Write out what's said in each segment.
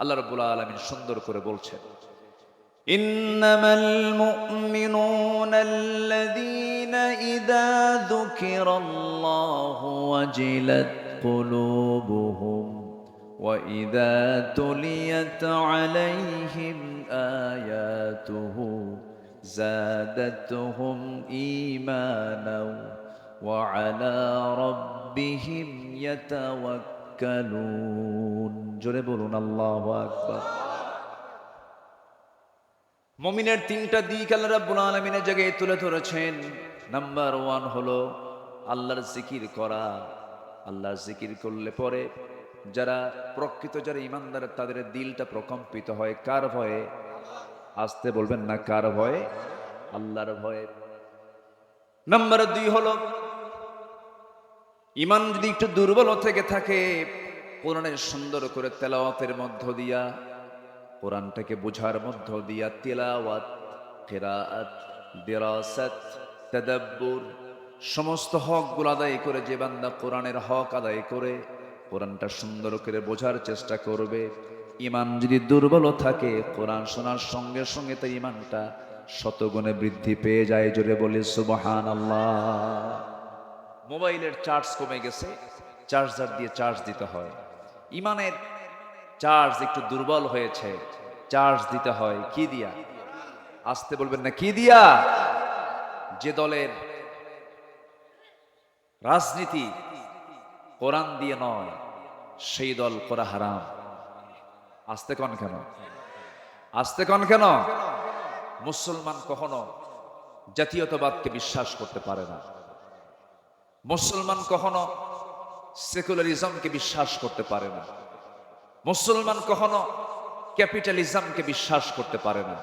আল্লাহ রব্বুল আলমিন সুন্দর করে বলছেন إنما المؤمنون الذين إذا ذكر الله وجلت قلوبهم وإذا تليت عليهم آياته زادتهم إيمانا وعلى ربهم يتوكلون তাওয়াক্কালুন জোরে বলুন, আল্লাহু আকবার। মমিনের তিনটা দিক আল্লাহ রাব্বুল আলামিনের জায়গায় তুলে ধরেছেন। নাম্বার ওয়ান হলো আল্লাহর জিকির করা। আল্লাহর জিকির করলে পরে যারা প্রকৃত যারা ইমানদার তাদের দিলটা প্রকম্পিত হয়। কার ভয়ে? আসতে বলবেন না, কার ভয়ে? আল্লাহর ভয়ে। নাম্বার দুই হলো ইমান যদি একটু দুর্বল থেকে থাকে, কোরআনের সুন্দর করে তেলাওয়াতের মধ্য দিয়া, কোরআনটাকে বোঝার মধ্য দিয়া তেলাওয়াত কেরাআত দিরাসাত, তাদাব্বুর সমস্ত হকগুলো আদায় করে যে বান্দা কোরআনের হক আদায় করে, কোরআনটা সুন্দর করে বোঝার চেষ্টা করবে। ইমান যদি দুর্বল থাকে, কোরআন শোনার সঙ্গে সঙ্গে তার ইমানটা শতগুণে বৃদ্ধি পেয়ে যায়, জোরে বলি সুবহান মোবাইলের চার্জ কমে গেছে, চার্জার দিয়ে চার্জ দিতে হয়। ইমানের চার্জ একটু দুর্বল হয়েছে, চার্জ দিতে হয়। কি দিয়া? আসতে বলবেন না, কি দিয়া? যে দলের রাজনীতি কোরআন দিয়ে নয়, সেই দল করা হারাম। আসতে কন কেন? আসতে কন কেন? মুসলমান কখনো জাতীয়তাবাদকে বিশ্বাস করতে পারে না। মুসলমান কখনো সেকুলারিজমকে বিশ্বাস করতে পারে না। মুসলমান কখনো ক্যাপিটালিজমকে বিশ্বাস করতে পারে না।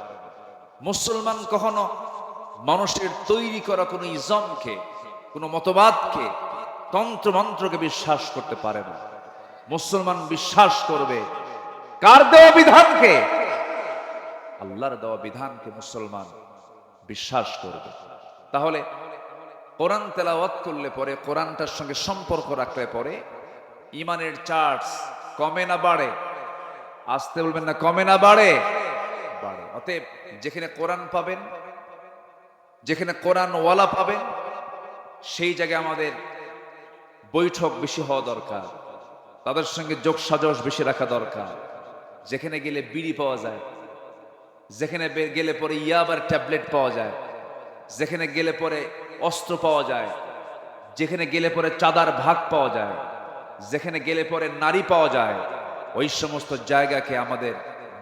মুসলমান কখনো মানুষের তৈরি করা কোনো ইজমকে, কোনো মতবাদকে, তন্ত্রমন্ত্রকে বিশ্বাস করতে পারে না। মুসলমান বিশ্বাস করবে কার দেওয়া বিধানকে? আল্লাহর দেওয়া বিধানকে মুসলমান বিশ্বাস করবে। তাহলে কোরআন তেলাওয়াত করলে পরে কোরআনটার সঙ্গে সম্পর্ক রাখলে পরে ইমানের চার্জ কমে না বাড়ে। আসতে বলবেন না, কমে না বাড়ে। বাড়ে। অতএব যেখানে কোরআন পাবেন, যেখানে কোরআন ওয়ালা পাবেন, সেই জায়গায় আমাদের বৈঠক বেশি হওয়া দরকার। তাদের সঙ্গে যোগ সাজস বেশি রাখা দরকার। যেখানে গেলে বিড়ি পাওয়া যায়, যেখানে গেলে পরে ইয়াবার ট্যাবলেট পাওয়া যায়, যেখানে গেলে পরে অস্ত্র পাওয়া যায়, যেখানে গেলে পরে চাঁদার ভাগ পাওয়া যায়, যেখানে গেলে পরে নারী পাওয়া যায়, ওই সমস্ত জায়গাকে আমাদের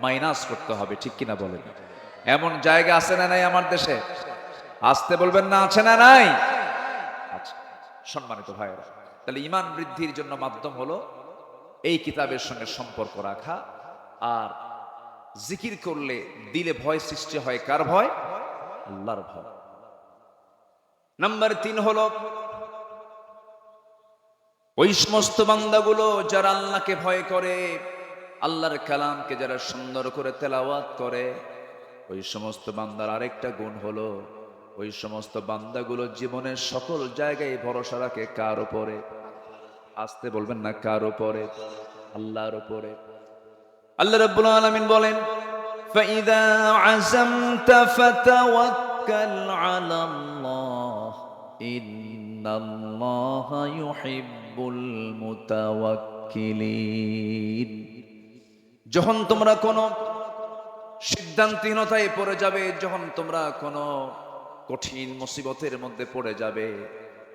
মাইনাস করতে হবে, ঠিক কিনা বলেন? এমন জায়গা আছে না নাই আমার দেশে? আসতে বলবেন না, আছে না নাই? আচ্ছা সম্মানিত ভাইয়েরা, তাহলে ইমান বৃদ্ধির জন্য মাধ্যম হলো এই কিতাবের সঙ্গে সম্পর্ক রাখা, আর জিকির করলে দিলে ভয় সৃষ্টি হয়, কার ভয়? আল্লাহর ভয়। নাম্বার তিন হলো ওই সমস্ত বান্দাগুলো যারা আল্লাহকে ভয় করে আল্লাহর কালামকে যারা সুন্দর করে তেলাওয়াত করে ওই সমস্ত বান্দার আরেকটা গুণ হলো ওই সমস্ত বান্দাগুলো জীবনের সকল জায়গায় ভরসা রাখে কার উপরে আসতে বলবেন না কার উপরে আল্লাহর উপরে আল্লাহ রাব্বুল আলামিন বলেন فإذا عزمت فتوكل على الله ইন্নাল্লাহ ইউহিব্বুল মুতাওয়াক্কিলিন। যখন তোমরা কোনো সিদ্ধান্তহীনতায় পড়ে যাবে, যখন তোমরা কোনো কঠিন মুসিবতের মধ্যে পড়ে যাবে,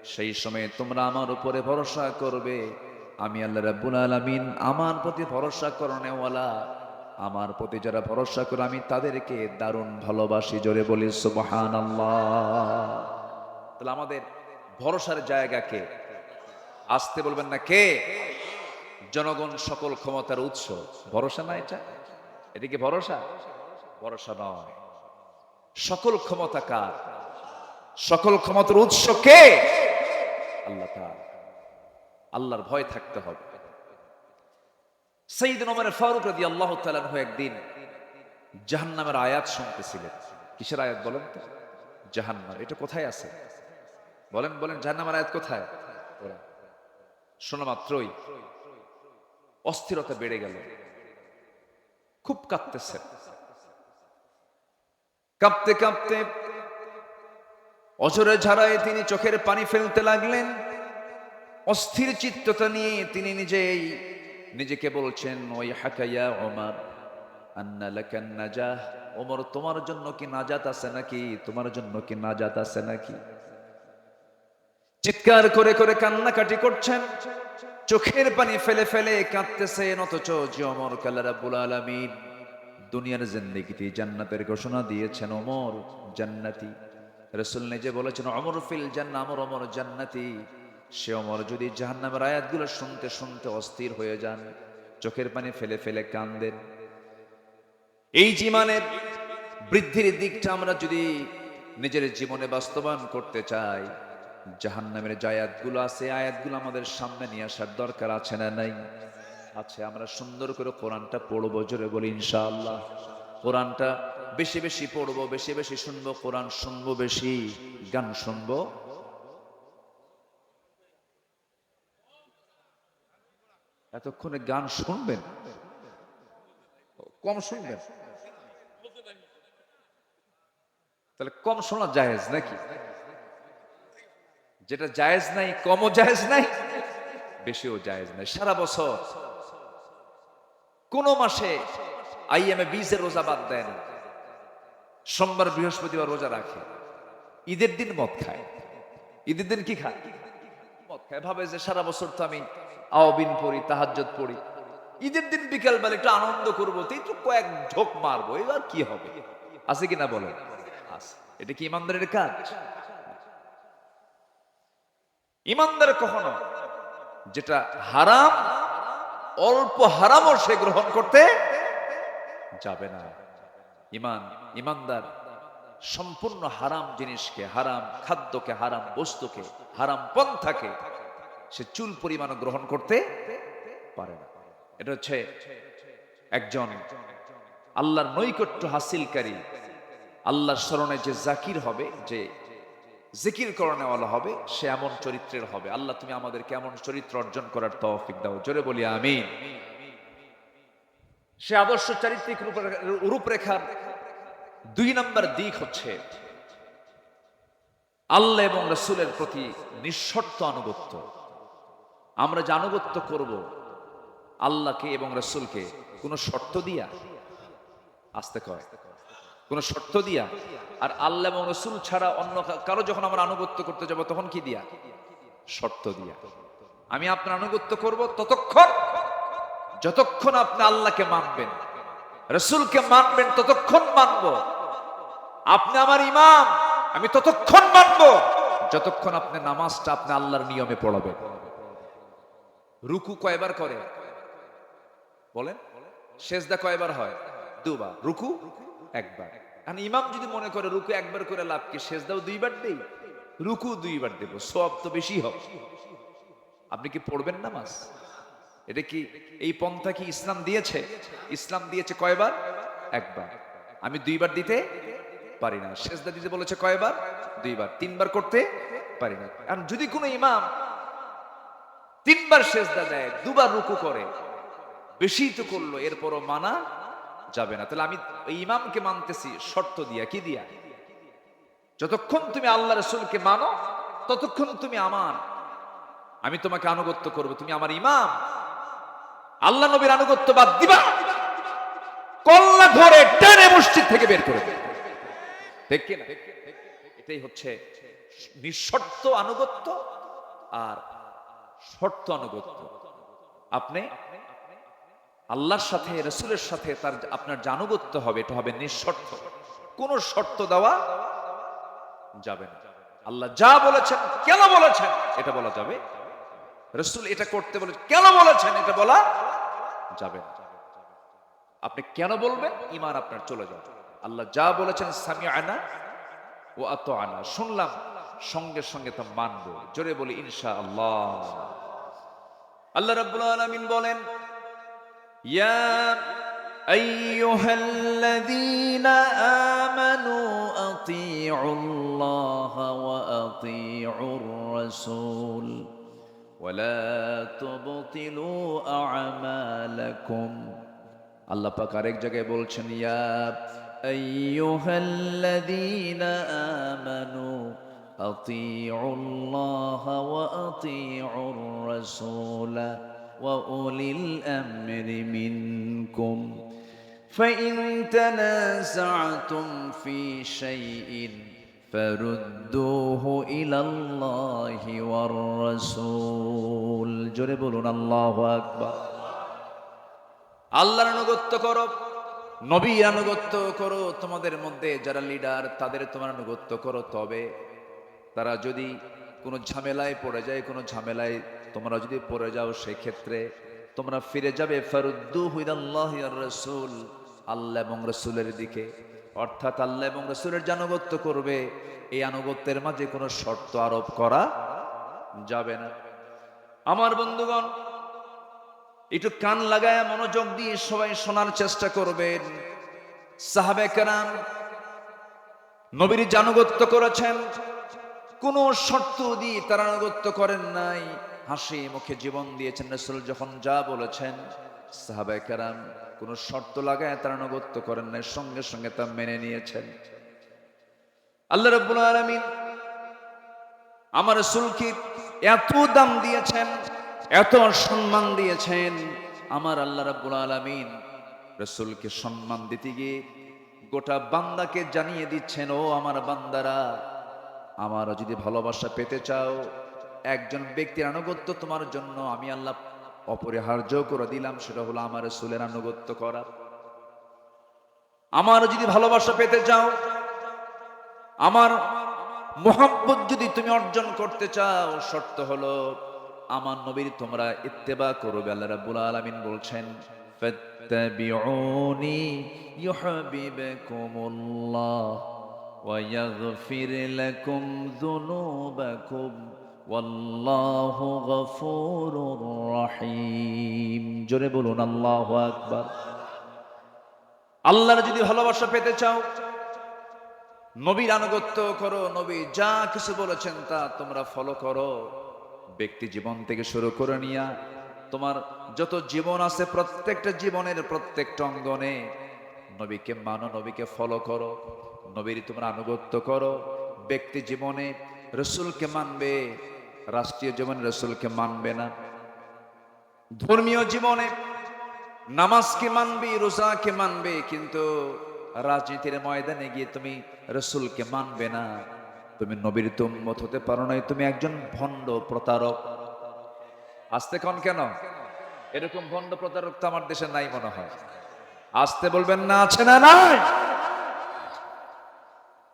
সেই সময় তোমরা আমার উপরে ভরসা করবে। আমি আল্লাহ রাব্বুল আলামিন আমার প্রতি ভরসা করণেওয়ালা। আমার প্রতি যারা ভরসা করে, আমি তাদেরকে দারুণ ভালোবাসি। জোরে বলি, সুবহানাল্লাহ। তাহলে আমাদের ভরসার জায়গা কে? আসতে বলবেন না কে? জনগণ সকল ক্ষমতার উৎস। ভরসা না এটা? এটা কি ভরসা? ভরসা নয়। সকল ক্ষমতা কার? সকল ক্ষমতার উৎস কে? আল্লাহ আল্লাহর ভয় থাকতে হবে। সঈদ ওমর ফারুক রাদি আল্লাহ তালানহু একদিন জাহান্নামের আয়াত শুনতেছিলেন। কিসের আয়াত বলেন তো? জাহান্নাম। এটা কোথায় আছে? বলেন বলেন, জাহান্নামের আয়াত কোথায়? শোনা মাত্রই, অস্থিরতা বেড়ে গেল। খুব কাঁদতেছেন কাঁপতে কাঁপতে অজরে ঝাড়ায় তিনি চোখের পানি ফেলতে লাগলেন। অস্থির চিত্ততা নিয়ে তিনি নিজেই, নিজেকে বলছেন ওই হাকাইয়া ওমার, আন্না লাকান নাজাহ। ওমর, তোমার জন্য কি নাজাত আছে নাকি? তোমার জন্য কি নাজাত আছে নাকি? চিৎকার করে করে কান্নাকাটি করছেন। চোখের পানি ফেলে ফেলে কাঁদতেছেন, অথচ যে অমর কাল্লা রাব্বুল আলামিন। দুনিয়ার জিন্দেগিতে জান্নাতের ঘোষণা দিয়েছেন অমর জান্নাতি। রসুল নিজে বলেছেন অমর ফিল জান্না আমর অমর জান্নাতি। সে অমর যদি জাহান্নামের আয়াতগুলো শুনতে শুনতে অস্থির হয়ে যান, চোখের পানি ফেলে ফেলে কান্দেন। এই জীবনের বৃদ্ধির দিকটা আমরা যদি নিজের জীবনে বাস্তবায়ন করতে চাই জাহান্নামের যে আয়াতগুলো আছে আয়াতগুলো আমাদের সামনে নিয়ে আসার দরকার আছে না নাই? আছে আমরা সুন্দর করে কোরআনটা পড়ব, জোরে বলি ইনশাআল্লাহ। কোরআনটা বেশি বেশি পড়ব, বেশি বেশি শুনব, কোরআন শুনব বেশি, গান শুনব। এতক্ষণে গান শুনবেন? কম শুনবেন? তাহলে কম শোনা জায়েজ নাকি? যেটা জায়েজ নাই, কমও জায়েজ নাই, বেশিও জায়েজ নাই। সারা বছর, কোন মাসে আইএমএ বিজের রোজা বাদ দেয় না। সোমবার, বৃহস্পতিবার রোজা রাখে। ঈদের দিন মদ খায়। ঈদের দিন কি খায়? মদ খায়। ভাবে যে সারা বছর তো আমি আওবিন পড়ি তাহাজ্জত পড়ি। ঈদের দিন বিকাল বেলা একটু আনন্দ করব, তো একটু কয়েক ঢোক মারবো, এবার কি হবে? আছে কিনা বলেন? এটা কি ইমানদারের কাজ? ইমানদার কখনো? যেটা হারাম, অল্প হারামও সে গ্রহণ করতে যাবে না। ইমান, ইমানদার, সম্পূর্ণ হারাম জিনিসকে, হারাম খাদ্যকে, হারাম বস্তুকে, হারাম পন্থাকে সে চুল পরিমাণ গ্রহণ করতে পারে না। এটা হচ্ছে একজন আল্লাহর নৈকট্য হাসিলকারী, আল্লাহর স্মরণে যে জাকির হবে, যে জিকির করণেওয়ালা হবে, সে এমন চরিত্রের হবে। আল্লাহ, তুমি আমাদেরকে এমন চরিত্র অর্জন করার তৌফিক দাও। জোরে বলি, আমিন। সে আদর্শ চারিত্রিক রূপরেখার দুই নম্বর দিক হচ্ছে আল্লাহ এবং রসুলের প্রতি নিঃশর্ত আনুগত্য। আমরা যে আনুগত্য করব, আল্লাহকে এবং রসুলকে কোনো শর্ত দিয়া আসতে কয় কোনো শর্ত দিয়া? আর আল্লাহ এবং রসুল ছাড়া অন্য কারও যখন আমরা আনুগত্য করতে যাব, তখন কি দিয়া? শর্ত দিয়া। আমি আপনার আনুগত্য করব ততক্ষণ, যতক্ষণ আপনি আল্লাহকে মানবেন। রসুলকে মানবেন ততক্ষণ মানব। আপনি আমার ইমাম, আমি ততক্ষণ মানব। যতক্ষণ আপনি নামাজটা আপনি আল্লাহর নিয়মে পড়াবেন। রুকু কয়বার করে? বলেন। সেজদা কয়বার হয়? দুবার। রুকু? একবার। আর ইমাম যদি মনে করে রুকু একবার করে লাভ কি সেজদাও দুইবার দেই, রুকু দুইবার দেব সব তো বেশি হবে। আপনি কি পড়বেন নামাজ? এটা কি এই পন্থা কি ইসলাম দিয়েছে? ইসলাম দিয়েছে কয়বার? একবার। আমি দুইবার দিতে পারি না। সেজদা দিতে বলেছে কয়বার? দুইবার। তিনবার করতে পারি না। আর যদি কোনো ইমাম তিনবার সেজদা দেয়, দুবার রুকু করে, বেশি তো করল, এরপরও মানা যাবে না। তাহলে আমি ইমামকে মানতেছি, শর্ত দিয়া, কি দিয়া? যতক্ষণ তুমি আল্লাহ রসুলকে মানো, ততক্ষণ তুমি আমার। আমি তোমাকে আনুগত্য করব, তুমি আমার ইমাম। আল্লাহ নবীর আনুগত্য বাদ দিবা। কল্লা ধরে টেনে মসজিদ থেকে বের করে ঠিক কিনা? এটাই হচ্ছে নিঃশর্ত আনুগত্য আর শর্ত আনুগত্য। আপনি আল্লাহর সাথে, রসুলের সাথে তার আপনার জানুগত্য হবে, এটা হবে নিঃশর্ত। কোন শর্ত দেওয়া যাবে না। আল্লাহ যা বলেছেন, কেন বলেছেন, এটা বলা যাবে। রসুল এটা করতে বলে, কেন বলেছেন, এটা বলা যাবে না। আপনি কেন বলবেন ইমান আপনার চলে যাবে। আল্লাহ যা বলেছেন সামি আনা ও আত আনা শুনলাম, সঙ্গে সঙ্গে তা মানবো। জোরে বলি ইনশা আল্লাহ আল্লাহ রাব্বুল আলামিন বলেন ইয়া أيها الذين آمنوا أطيعوا الله وأطيعوا الرسول ولا تبطلوا أعمالكم আল্লাহ পাক আরেক জায়গায় বলছেন ইয়া أيها الذين آمنوا أطيعوا الله وأطيعوا الرسول وأولي الأمر منكم فإن تنازعتم في شيء فردوه إلى الله والرسول جربوا الله أكبر আল্লাহর আনুগত্য করো নবীর আনুগত্য করো তোমাদের মধ্যে যারা লিডার তাদের তোমার আনুগত্য করো তবে তারা যদি কোনো ঝামেলায় পড়ে যায় কোনো ঝামেলায় তোমরা যদি পড়ে যাও সেক্ষেত্রে তোমরা ফিরে যাবে ফারুদ্দু হুইদাল্লাহ রসুল আল্লাহ এবং রসুলের দিকে। অর্থাৎ আল্লাহ এবং রসুলের আনুগত্য করবে, এই আনুগত্যের মাঝে কোনো শর্ত আরোপ করা যাবে না। আমার বন্ধুগণ, একটু কান লাগায় মনোযোগ দিয়ে সবাই শোনার চেষ্টা করবেন। সাহাবে কারাম, নবীর জানুগত্য করেছেন, কোন শর্ত দিয়ে তারা আনুগত্য করেন নাই। হাসি মুখে জীবন দিয়েছেন রসুল, যখন যা বলেছেন সাহাবে কারাম কোন শর্ত লাগায় তারা আনুগত্য করেন নাই, সঙ্গে সঙ্গে তা মেনে নিয়েছেন। আল্লাহ রব্বুল আলমিন আমার রসুলকে এত দাম দিয়েছেন, এত সম্মান দিয়েছেন, আমার আল্লাহ রাব্বুল আলামিন রসুলকে সম্মান দিতে গিয়ে গোটা বান্দাকে জানিয়ে দিচ্ছেন, ও আমার বান্দারা আমার যদি ভালোবাসা পেতে চাও একজন ব্যক্তির আনুগত্য তোমার জন্য আমি আল্লাহ অপরিহার্য করে দিলাম, সেটা হলো আমার রসুলের আনুগত্য করা। আমার যদি ভালোবাসা পেতে চাও, আমার মোহাম্মত যদি তুমি অর্জন করতে চাও, শর্ত হলো আমার নবীর তোমরা ইত্তেবা করবে, আল্লাহ রাব্বুল আলামিন বলছেন, ফাত্তাবিউনি ইয়াগফির লাকুম যুনুবাকুম। ওয়াল্লাহু গফুরুর রহিম। জোরে বলুন, আল্লাহু আকবার। আল্লাহর যদি ভালোবাসা পেতে চাও, নবীর আনুগত্য করো, নবী যা কিছু বলেছেন তা তোমরা ফলো করো। ব্যক্তি জীবন থেকে শুরু করে নিয়া, তোমার যত জীবন আছে, প্রত্যেকটা জীবনের প্রত্যেকটা অঙ্গনে নবীকে মানো, নবীকে ফলো করো। নবীর তোমরা আনুগত্য করো। ব্যক্তি জীবনে রসুলকে মানবে, রাষ্ট্রীয় জীবনে রসুলকে মানবে না। ধর্মীয় জীবনে নামাজকে মানবে, রোজাকে মানবে, কিন্তু রাজনীতির ময়দানে গিয়ে তুমি রসুলকে মানবে না। তুমি নবীর তুম্মত হতে পারো নাই, তুমি একজন ভণ্ড প্রতারক। আসতে কন কেন? এরকম ভণ্ড প্রতারক তো আমার দেশে নাই মনে হয়। আসতে বলবেন না, আছে না নাই?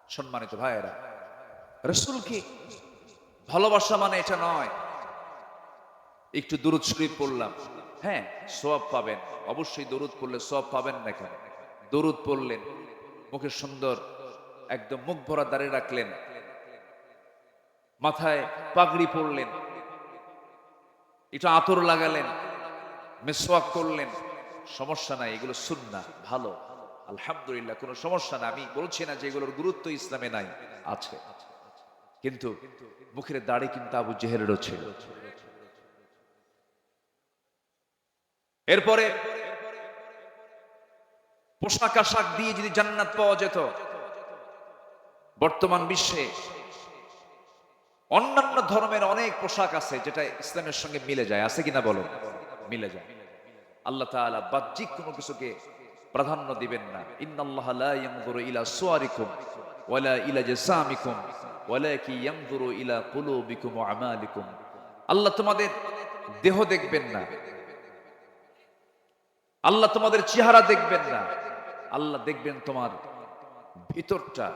সম্মানিত ভাইয়েরা রসুল কি ভালোবাসা মানে এটা নয়। একটু দূরত শরীফ পড়লাম। হ্যাঁ সব পাবেন। অবশ্যই দরুদ পড়লে সব পাবেন না কেন? দরুদ পড়লেন, মুখে সুন্দর একদম মুখ ভরা দাঁড়িয়ে রাখলেন। মাথায় পাগড়ি পরলেন। একটু আতর লাগালেন মেসোয়াক করলেন। সমস্যা নাই, এগুলো সুন্না ভালো। আলহামদুলিল্লাহ, কোনো সমস্যা না আমি বলছি না যে এগুলোর গুরুত্ব ইসলামে নাই, আছে। কিন্তু মুখের দাড়ি কিন্তু আবু জেহেলেরও ছিল। এরপরে পোশাক আশাক দিয়ে যদি জান্নাত পাওয়া যেত, বর্তমান বিশ্বে অন্যান্য ধর্মের অনেক পোশাক আছে যেটা ইসলামের সঙ্গে মিলে যায়। আছে কিনা বলো? মিলে যায়। আল্লাহ তাআলা বাহ্যিক কোনো কিছুকে প্রাধান্য দিবেন না। ইন্নাল্লাহ লা ইয়ানজুরু ইলা সুয়ারিকুম ওয়ালা ইলা জাসামিকুম। আল্লাহ তোমাদের দেহ দেখবেন না। আল্লাহ তোমাদের চেহারা দেখবেন না। আল্লাহ দেখবেন তোমার ভিতরটা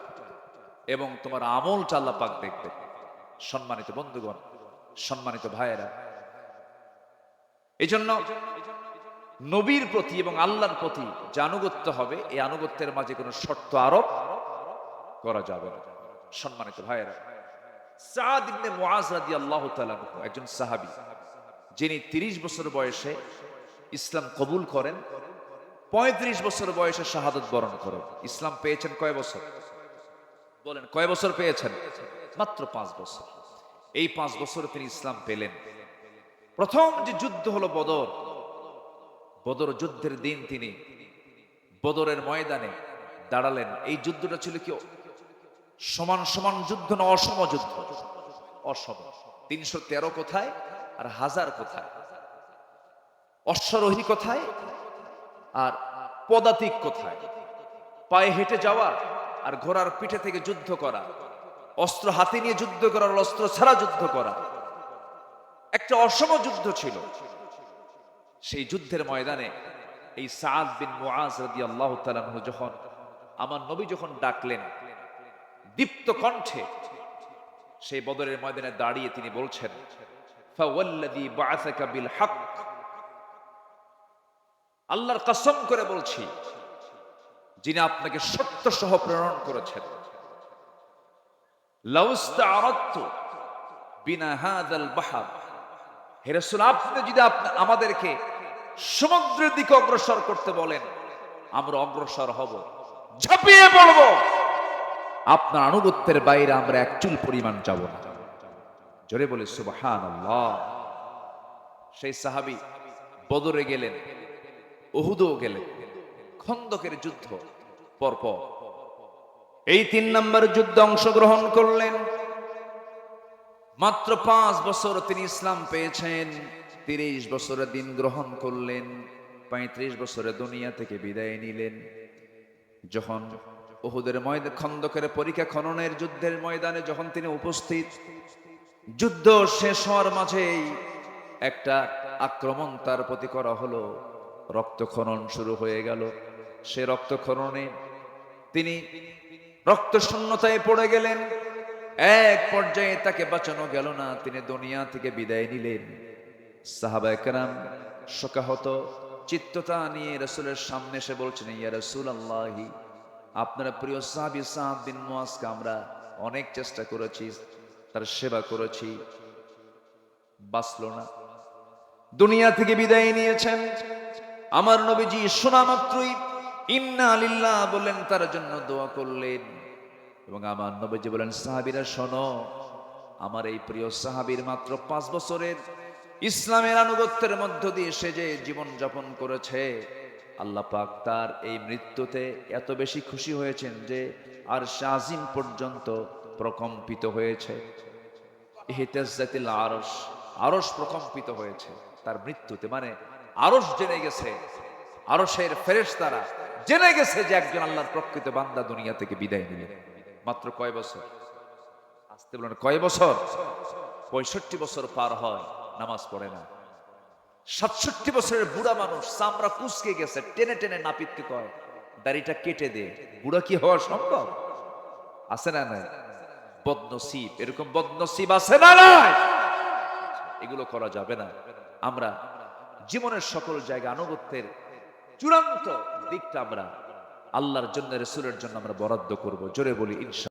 এবং তোমার আমলটা আল্লাহ পাক দেখবেন। সম্মানিত বন্ধুগণ, সম্মানিত ভাইয়েরা এই জন্য নবীর প্রতি এবং আল্লাহর প্রতি যে আনুগত্য হবে, এই আনুগত্যের মাঝে কোনো শর্ত আরোপ করা যাবে না। সম্মানিত ভাইয়েরা, সাদ ইবনে মুআজ রাদিয়াল্লাহু তাআলা একজন সাহাবী, যিনি 30 বছর বয়সে ইসলাম কবুল করেন 35 বছর বয়সে শাহাদত বরণ করেন। ইসলাম পেয়েছেন কয় বছর? বলেন, কয় বছর পেয়েছেন? মাত্র পাঁচ বছর। এই পাঁচ বছরে তিনি ইসলাম পেলেন। প্রথম যে যুদ্ধ হলো বদর বদর যুদ্ধের দিন তিনি বদরের ময়দানে দাঁড়ালেন। এই যুদ্ধটা ছিল কি সমান সমান যুদ্ধ না অসম যুদ্ধ? অসম। তিনশো তেরো কোথায় আর হাজার কোথায়? অশ্বারোহী কোথায় আর পদাতিক কোথায়? পায়ে হেঁটে যাওয়া আর ঘোড়ার পিঠে থেকে যুদ্ধ করা, অস্ত্র হাতে নিয়ে যুদ্ধ করার অস্ত্র ছাড়া যুদ্ধ করা। একটা অসম যুদ্ধ ছিল। সেই যুদ্ধের ময়দানে এই সাদ বিন মুআজ রাদিয়াল্লাহু তাআলা যখন, আমার নবী যখন ডাকলেন দীপ্ত কণ্ঠে সেই বদরের ময়দানে দাঁড়িয়ে তিনি বলছেন আল্লাহর কসম করে বলছি, যিনি আপনাকে সত্য সহ প্রেরণ করেছেন। আমাদেরকে সমুদ্রের দিকে অগ্রসর করতে বলেন, আমরা অগ্রসর হব, ঝাঁপিয়ে পড়ব। আপনার আনুগত্যের বাইরে আমরা এক চুল পরিমাণ যাব না। জোরে বলে সুবহান সেই সাহাবী বদরে গেলেন ওহুদও গেলেন। খন্দকের যুদ্ধ পরপর। এই তিন নম্বর যুদ্ধ অংশগ্রহণ করলেন। মাত্র পাঁচ বছর তিনি ইসলাম পেয়েছেন, তিরিশ বছরে দিন গ্রহণ করলেন, পঁয়ত্রিশ বছরে দুনিয়া থেকে বিদায় নিলেন। যখন ওহুদের ময়দান খন্দকের পরীক্ষা খননের যুদ্ধের ময়দানে যখন তিনি উপস্থিত, যুদ্ধ শেষ হওয়ার মাঝেই একটা আক্রমণ তার প্রতি করা হলো। রক্তক্ষরণ শুরু হয়ে গেল। সে রক্তক্ষরণে তিনি রক্ত শূন্যতায় পড়ে গেলেন। এক পর্যায়ে তাকে বাঁচানো গেল না, তিনি দুনিয়া থেকে বিদায় নিলেন। সাহাবা একরাম শোকাহত, চিত্ততা নিয়ে রসুলের সামনে এসে বলছেন, ইয়া রসুল আল্লাহি আপনারা প্রিয় সাহাবি সাহাব বিন মুয়াজকে আমরা অনেক চেষ্টা করেছি, তার সেবা করেছি। বাঁচল না। দুনিয়া থেকে বিদায় নিয়েছেন। আমার নবীজি শোনা মাত্রই ইন্না আলিল্লাহ বললেন, তার জন্য দোয়া করলেন। এবং আমার নবীজি বলেন, সাহাবিরা, শোনো, আমার এই প্রিয় সাহাবীর মাত্র পাঁচ বছরের ইসলামের আনুগত্যের মধ্য দিয়ে সে যে জীবন যাপন করেছে আল্লাহ পাক তার এই মৃত্যুতে এত বেশি খুশি হয়েছেন যে আর শাজিম পর্যন্ত প্রকম্পিত হয়েছে। ইহতেজাতিল আরস আরস প্রকম্পিত হয়েছে তার মৃত্যুতে। মানে আরস জেনে গেছে আরসের ফেরেশ তারা জেনে গেছে যে একজন আল্লাহর প্রকৃত বান্দা দুনিয়া থেকে বিদায় নিলেন মাত্র কয় বছর? আসতে বলেন, কয় বছর? পঁয়ষট্টি বছর পার হয়, নামাজ পড়ে না। সাতষট্টি বছরের বুড়া মানুষ চামড়া কুচকে গেছে, টেনে টেনে নাপিতকে কয়, দাড়িটা কেটে দে, বুড়া কি হওয়া সম্ভব? আছে না নাই? বদনসিব, এরকম বদনসিব আছে না নাই? এগুলো করা যাবে না। আমরা জীবনের সকল জায়গা আনুগত্যের চূড়ান্ত দিকটা আমরা আল্লাহর জন্য, রসুলের জন্য আমরা বরাদ্দ করব। জোরে বলি ইনশা